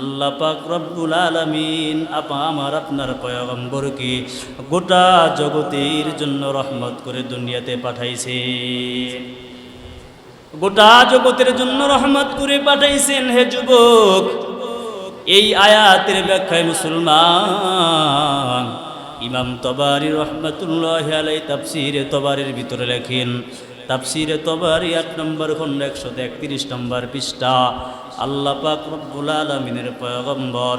আল্লাহ পাক রব্বুল আলামিন, আপা আমার আপনার পয়গম্বরকে গোটা জগতের জন্য রহমত করে দুনিয়াতে পাঠাইছে গোটা জগতের জন্য রহমত করে পাঠাইছেন হে যুবক। এই আয়াতের ব্যাখ্যায় মুসলমান, ইমাম তবারি রহমতুল্লাহ আলাই তাফসিরে তবারির ভিতরে লেখেন, তাফসিরে তবারি আট নম্বর খন্ড একশো একত্রিশ নম্বর পৃষ্ঠা আল্লাহ পাক রব্বুল আলমিনের পয়গম্বর,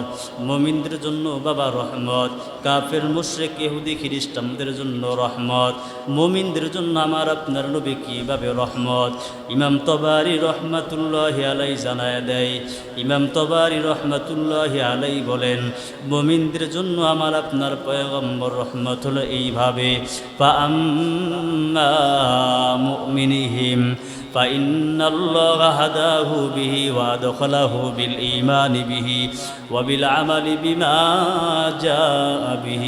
মমিনদের জন্য বাবা রহমত, কাফের, মুশ্রেক, ইহুদি, খ্রিস্টানদের জন্য রহমত, মমিনদের জন্য আমার আপনার নবী কীভাবে রহমত? ইমাম তবারি রহমাতুল্লাহ আলাই জানায় দেয়, ইমাম তবারি রহমাতুল্লাহ আলাই বলেন, মমিনদের জন্য আমার আপনার পয়গম্বর রহমত হলো এইভাবে পা মুমিনিহিম فإن الله هداه به وأدخله بالإيمان به وبالعمل بما جاء به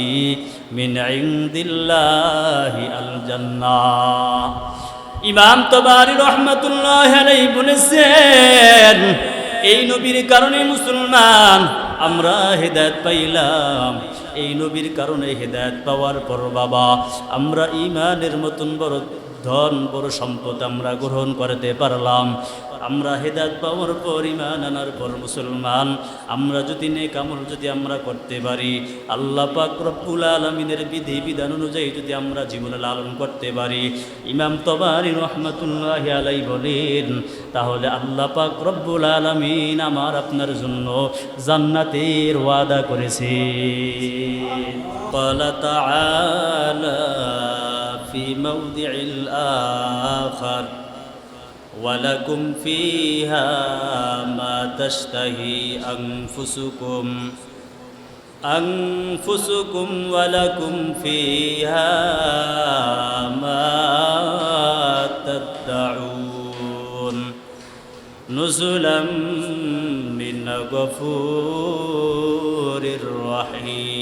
من عند الله الجنة ইমাম তবারি রহমতুল্লাহ আলাই বলেছেন এই নবীর কারণে মুসলমান আমরা হেদায়ত পাইলাম এই নবীর কারণে হেদায়ত পাওয়ার পর বাবা আমরা ইমানের মতন বড় ধন বড় সম্পদ আমরা গ্রহণ করতে পারলাম আমরা হেদায়ত পাওয়ার পর ইমান আনার পর মুসলমান আমরা যদি নেক আমল যদি আমরা করতে পারি আল্লাহ পাক রব্বুল আলমিনের বিধি বিধান অনুযায়ী যদি আমরা জীবনে লালন করতে পারি ইমাম তবারি রহমতুল্লাহ আলাই বলেন তাহলে আল্লাহ পাক রব্বুল আলমিন আমার আপনার জন্য জান্নাতের ওয়াদা করেছে قال تعالى في موضع الآخر ولكم فيها ما تشتهي أنفسكم أنفسكم ولكم فيها ما تدعون نزلا من غفور رحيم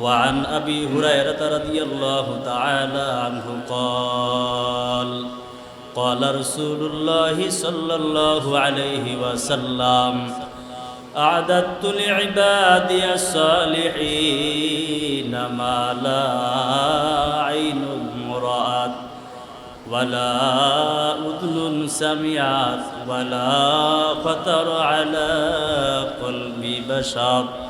وعن أبي هريرة رضي الله تعالى عنه قال قال رسول الله صلى الله عليه وسلم أعددت لعبادي الصالحين ما لا عين رأت ولا أذن سمعت ولا خطر على قلب بشر.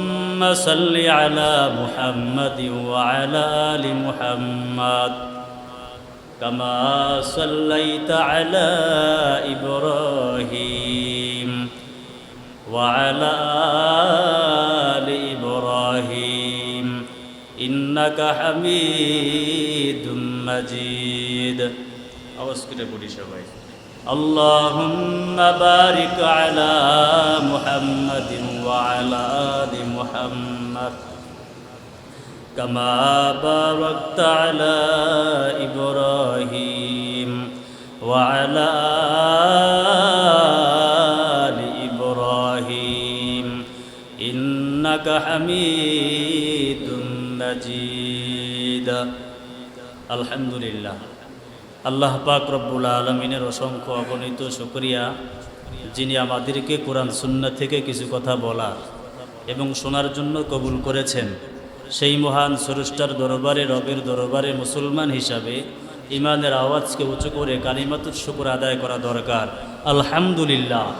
صل على محمد وعلى آل محمد كما صليت على إبراهيم وعلى آل إبراهيم إنك حميد مجيد أوسكت بودي شباب اللهم بارك على محمد وعلى آل محمد كما باركت على إبراهيم وعلى آل إبراهيم إنك حميد مجيد الحمد لله আল্লাহ পাক রব্বুল আলমিনের অসংখ্য অগণিত শুক্রিয়া যিনি আমাদেরকে কোরআন সুন্না থেকে কিছু কথা বলার এবং শোনার জন্য কবুল করেছেন, সেই মহান সরষ্টার দরবারে, রবের দরবারে মুসলমান হিসাবে ইমানের আওয়াজকে উঁচু করে কালিমাতুর শুকুর আদায় করা দরকার। আলহামদুলিল্লাহ।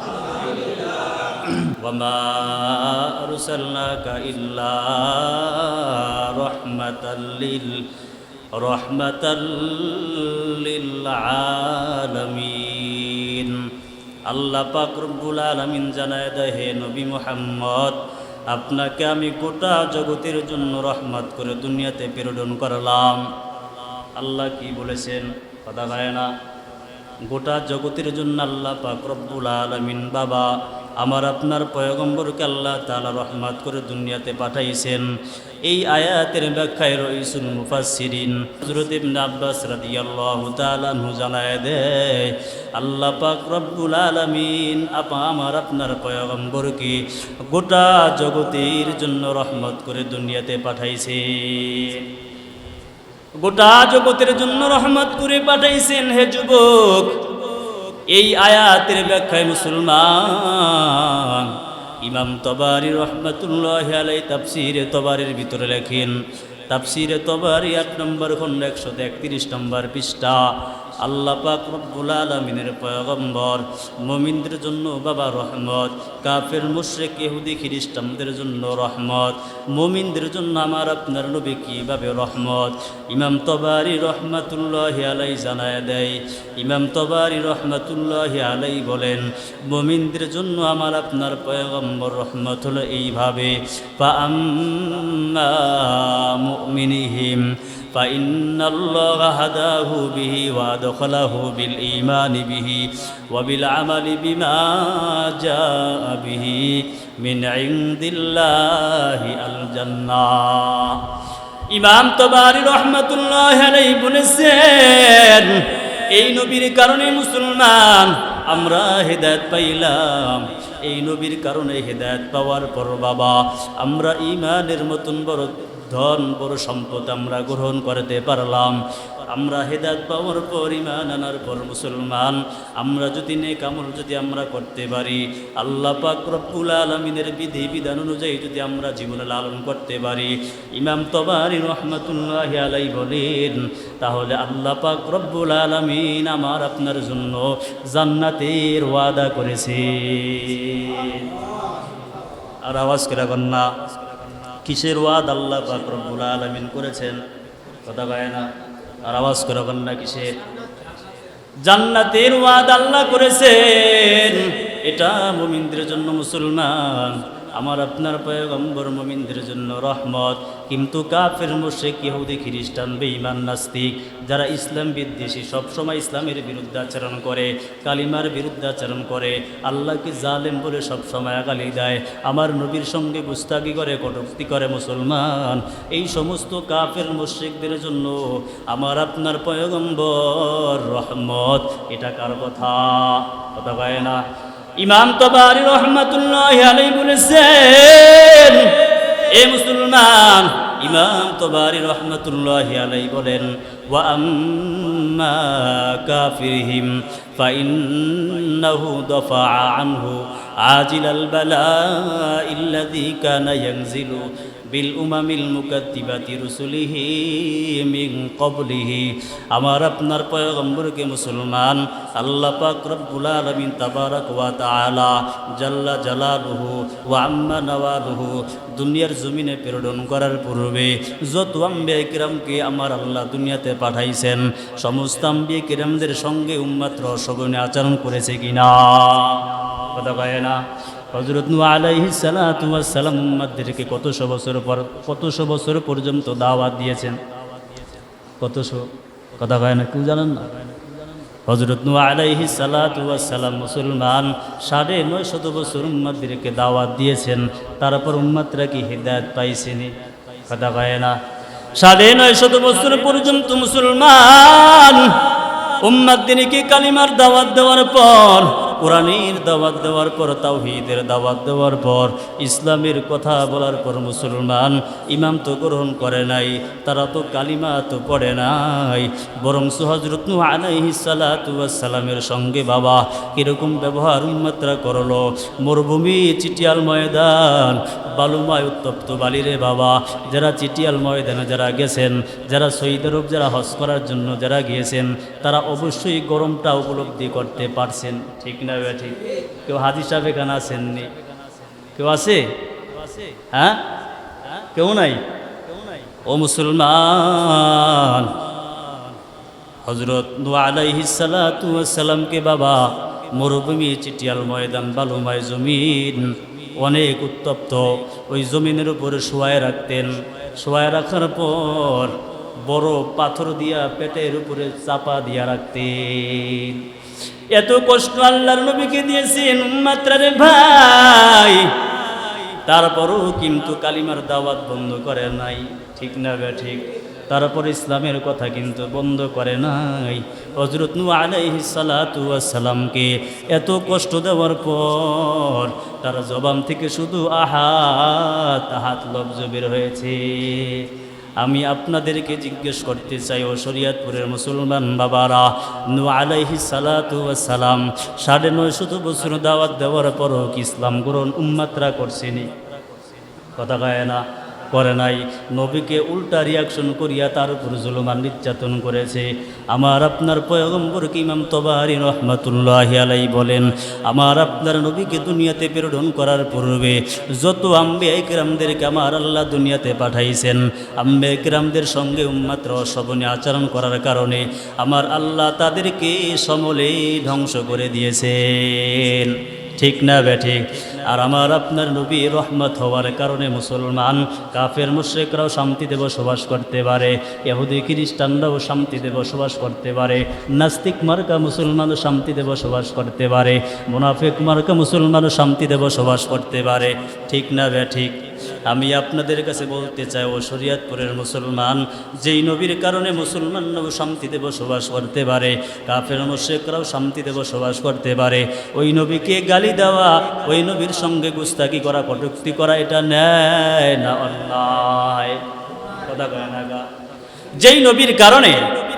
রহমতাল্লিল রহমতাল্লিল আলমী আল্লাহ পাক রব্বুল আলমিন জানায় দেয়, হে নবী মোহাম্মদ, আপনাকে আমি গোটা জগতের জন্য রহমত করে দুনিয়াতে প্রেরণ করলাম। আল্লাহ কি বলেছেন? কথা গায় না। গোটা জগতের জন্য আল্লাহ পাক রব্বুল আলমিন বাবা আমার আপনার পয়গম্বরকে আল্লাহ তালা রহমাত করে দুনিয়াতে পাঠাইছেন। এই আয়াতের ব্যাখ্যায় রইসুল মুফাসসিরিন হযরত ইবনে আব্বাস রাদিয়াল্লাহু তাআলা জানায় দেয় আল্লাহ পাক রব্বুল আলামিন আপা আমার আপনার পয়গম্বরকে গোটা জগতের জন্য রহমত করে দুনিয়াতে পাঠাইছে গোটা জগতের জন্য রহমত করে পাঠাইছেন হে যুবক এই আয়াতের ব্যাখ্যায় মুসলমান ইমাম তবারি রহমতুল্লাহ আলাই তাফসিরে তবারির ভিতরে লেখেন, তাফসিরে তবারি আট নম্বর খন্ড একশো একত্রিশ নম্বর পৃষ্ঠা। আল্লাহ পাক রব্বুল আলমিনের পয়গম্বর, মমিনদের জন্য বাবা রহমত, কাফের, মুশ্রেক, ইহুদি, খ্রিস্টানদের জন্য রহমত, মমিনদের জন্য আমার আপনার নবী কীভাবে রহমত? ইমাম তবারি রহমাতুল্লাহ আলাই জানায় দেয়, ইমাম তবারি রহমাতুল্লাহ আলাই বলেন, মমিনদের জন্য আমার আপনার পয়গম্বর রহমত হলো এইভাবে পা মুমিনিহিম فإن الله هداه به وأدخله بالإيمان به وبالعمل بما جاء به من عند الله الجنة ইমাম তবারি রহমতুল্লাহ আলাই বলেছেন এই নবীর কারণে মুসলমান আমরা হেদায়ত পাইলাম এই নবীর কারণে হেদায়ত পাওয়ার পর বাবা আমরা ইমানের মতন বড় ধন বড় সম্পদ আমরা গ্রহণ করতে পারলাম। আমরা হেদাত পাওয়ার পর ইমান আনার পর মুসলমান। আমরা যদি নেক আমল যদি আমরা করতে পারি, আল্লাহ পাক রব্বুল আলমিনের বিধি বিধান অনুযায়ী যদি আমরা জীবনে লালন করতে পারি। ইমাম তবারি রহমতুল্লাহ আলাই বলেন, তাহলে আল্লাহ পাক রব্বুল আলমিন আমার আপনার জন্য জান্নাতের ওয়াদা করেছে আর আওয়াজ করে কন্যা কিসের ওয়াদ? আল্লাহ রব্বুল আলমিন করেছেন। কথা কয় না? আর আওয়াজ করে না কিসের? জান্নাতের ওয়াদ আল্লাহ করেছেন। এটা মুমিনদের জন্য মুসলমান। আমার আপনার পয়গম্বর মুমিনদের জন্য রহমত। কিন্তু কাফের মুশেক ইহুদি, খ্রিস্টান, বেঈমান, নাস্তিক, যারা ইসলাম বিদ্বেষী, সবসময় ইসলামের বিরুদ্ধে আচরণ করে, কালিমার বিরুদ্ধে আচরণ করে, আল্লাহকে জালেম বলে সবসময় গালি দেয়। আমার নবীর সঙ্গে গুস্তাগি করে, কটুক্তি করে মুসলমান। এই সমস্ত কাফের, মুশ্রিকদের জন্য আমার আপনার পয়গম্বর রহমত। এটা কার কথা? কথা কয় না? ইমাম তবারি রহমতুল্লাহ আলাই বলেছেন এ মুসলমান ইমাম তবারি রহমতুল্লাহ আলাই বলেন ওয়া আম্মা কাফিরহিম فإنه دفع عنه عاجل البلاء الذي كان ينزل বিল উমামিল মুকাদ্দিবাতি রসুলিহি মিন কবলিহি আমার আপনার পয়গম্বরকে মুসলমান, আল্লাহ পাক রব্বুল আলামিন তাবারাক ওয়া তাআলা জাল্লা জালালুহু ওয়া আম্মা নাওয়ালুহু দুনিয়ার জমিনে প্রেরণ করার পূর্বে যত আম্বে কিরামকে আমার আল্লাহ দুনিয়াতে পাঠাইছেন, সমস্ত আম্বিয়া কিরামদের সঙ্গে উম্মাত্র রসগণে আচরণ করেছে কিনা? কথা কয় না? হজরত আলাইহি সালাম উম্মাদেরকে কতশো বছর পর কতশো বছর পর্যন্ত দাওয়াত দিয়েছেন? কতশো কথা কয় না, কেউ জানেন না? হজরত আলাইহি সালাম মুসলমান সাড়ে নয় শত বছর উম্মাদেরকে দাওয়াত দিয়েছেন। তারপর উম্মাদরা কি হৃদায়ত পাইছেনি? কথা কয় না। সাড়ে নয় শত বছর পর্যন্ত মুসলমান উম্মাদিনীকে কালিমার দাওয়াত দেওয়ার পর কোরআনের দাওয়াত দেওয়ার পর, তাওহিদের দাওয়াত দেওয়ার পর, ইসলামের কথা বলার পর মুসলমান ইমাম তো গ্রহণ করে নাই, তারা তো কালিমা তো পড়ে নাই। বরং সুহজরত নু আলাইহি সঙ্গে বাবা কীরকম ব্যবহার উন্মাত্রা করল। মরুভূমি চিটিয়াল ময়দান, বালুমায় উত্তপ্ত বালিরে বাবা। যারা চিটিয়াল ময়দানে যারা গেছেন, যারা শহীদ যারা হজ করার জন্য যারা গিয়েছেন, তারা অবশ্যই গরমটা উপলব্ধি করতে পারছেন, ঠিক না? ভাই ঠিক কেউ হাজি সাহেব এখানে আসেননি। কেউ আছে? হ্যাঁ? কেউ নাই? ও মুসলমান হজরত আলাইহিসালামকে বাবা, মরুভূমি চিটিয়াল ময়দান, বালুমায় জমিন, অনেক উত্তপ্ত। ওই জমিনের উপরে শোয়ায় রাখতেন। শোয়ায় রাখার পর বড় পাথর দিয়া পেটের উপরে চাপা দিয়া রাখতেন। এত কষ্ট আল্লাহর নবীকে দিয়েছেন মাত্রারে ভাই। তারপরও কিন্তু কালিমার দাওয়াত বন্ধ করে নাই। ঠিক না বে ঠিক? তারপর ইসলামের কথা কিন্তু বন্ধ করে নাই। হজরত নু আলাইহিস সালাতু ওয়াস সালামকে এত কষ্ট দেওয়ার পর তার জবান থেকে শুধু আহাত আহাত লব্জ বের হয়েছে। আমি আপনাদেরকে জিজ্ঞেস করতে চাই, ও শরিয়াতপুরের মুসলমান বাবারা, নু আলাইহি সালাতু সালাম, সাড়ে নয়শত বছর দাওয়াত দেওয়ার পরও কি ইসলাম গ্রহণ উম্মাত্রা করছেনি কথা কয় না। করে নাই। নবীকে উল্টা রিয়াকশন করিয়া তার উপর জুলুমান নির্যাতন করেছে। আমার আপনার পয়গম্বর ইমাম তবারি রহমতুল্লাহ আলাই বলেন, আমার আপনার নবীকে দুনিয়াতে প্রেরণ করার পূর্বে যত আম্বে একরামদেরকে আমার আল্লাহ দুনিয়াতে পাঠাইছেন, আম্বে একরামদের সঙ্গে উম্মাত্র অশোভনে আচরণ করার কারণে আমার আল্লাহ তাদেরকে সমলে ধ্বংস করে দিয়েছেন। ঠিক না ব্যাঠিক আর আমার আপনার নবী রহমত হওয়ার কারণে মুসলমান, কাফের মুশ্রেকরাও শান্তিতে বসবাস করতে পারে এহুদি খ্রিস্টানরাও শান্তিতে বসবাস করতে পারে, নাস্তিক মার্কা মুসলমানও শান্তিতে বসবাস করতে পারে, মুনাফিক মার্কা মুসলমানও শান্তিতে বসবাস করতে পারে। ঠিক না ব্যাঠিক আমি আপনাদের কাছে বলতে চাই, ও শরিয়াতপুরের মুসলমান, যেই নবীর কারণে মুসলমানরাও শান্তিতে বসবাস করতে পারে, কাফের মুশেকরাও শান্তিতে বসবাস করতে পারে, ওই নবীকে গালি দেওয়া, ওই নবীর সঙ্গে গুস্তাকি করা, কটুক্তি করা, এটা ন্যায় না অন্যায়? কথা কয় না যেই নবীর কারণে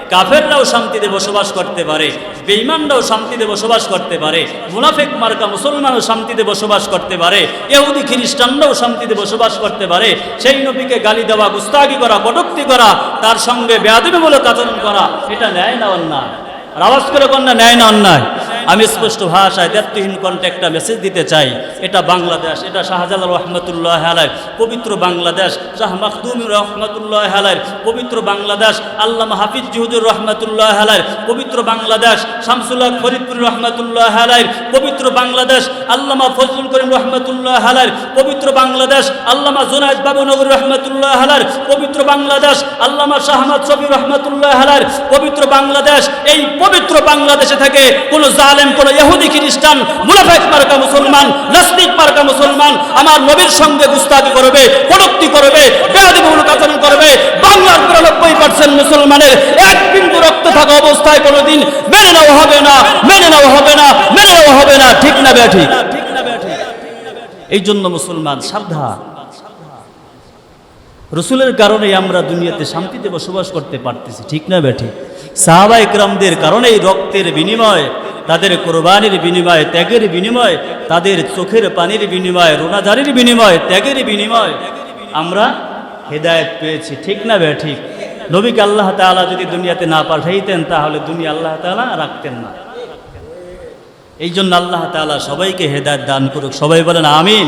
কাফেররাও শান্তিতে বসবাস করতে পারে বেঈমানরাও শান্তিতে বসবাস করতে পারে, মুনাফেক মার্কা মুসলমানও শান্তিতে বসবাস করতে পারে এহুদি খ্রিস্টানরাও শান্তিতে বসবাস করতে পারে, সেই নবীকে গালি দেওয়া, গুস্তাগি করা, কটুক্তি করা, তার সঙ্গে বেয়াদবিমূলক আচরণ করা, এটা ন্যায় না অন্যায়? আর আওয়াজ করে কন্যা ন্যায় না অন্যায়? আমি স্পষ্ট ভাষায় দ্ব্যর্থহীন কণ্ঠে একটা মেসেজ দিতে চাই। এটা বাংলাদেশ, এটা শাহজালাল রহমতুল্লাহ আলাইর পবিত্র বাংলাদেশ, শাহ মাখদুম রহমতুল্লাহ আলাইর পবিত্র বাংলাদেশ, আল্লামা হাফিজ জিহুদুর রহমতুল্লাহ আলাইর পবিত্র বাংলাদেশ, শামসুল্লাহ ফরিদপুর রহমতুল্লাহ আলাইর পবিত্র বাংলাদেশ, আল্লামা ফজলুল করিম রহমতুল্লাহ আলাইর পবিত্র বাংলাদেশ, আল্লামা জুনায়দ বাবুনগর রহমতুল্লাহ আলাইর পবিত্র বাংলাদেশ, আল্লামা শাহমাদ শফি রহমতুল্লাহ আলাইর পবিত্র বাংলাদেশ, এই পবিত্র বাংলাদেশে থেকে কোনো জালেম কোনো ইহুদি, খ্রিস্টান, মুনাফেক মার্কা মুসলমান, নাস্তিক মার্কা মুসলমান, আমার নবীর সঙ্গে গুস্তাদি করবে, কটুক্তি করবে বেয়াদিমূলক আচরণ করবে, বাংলার বিরানব্বই পার্সেন্ট মুসলমানের এক বিন্দু রক্ত থাকা অবস্থায় কোনোদিন মেনে নেওয়া হবে না, মেনে নেওয়া হবে না, মেনে নেওয়া হবে না, ঠিক না ব্যাঠিক এই জন্য মুসলমান সাবধান। রসুলের কারণে আমরা দুনিয়াতে শান্তিতে বসবাস করতে পারতেছি, ঠিক না ব্যাঠি সাহাবা ইকরামদের কারণেই রক্তের বিনিময় তাদের কোরবানির বিনিময়ে, ত্যাগের বিনিময়ে, তাদের চোখের পানির বিনিময়ে রোনাধারির বিনিময়ে, ত্যাগের বিনিময় আমরা হেদায়ত পেয়েছি। ঠিক না ব্যাঠিক নবীকে আল্লাহ তালা যদি দুনিয়াতে না পাঠাইতেন, তাহলে দুনিয়া আল্লাহ তালা রাখতেন না। এই জন্য আল্লাহ তালা সবাইকে হেদায়ত দান করুক। সবাই বলেন, আমিন।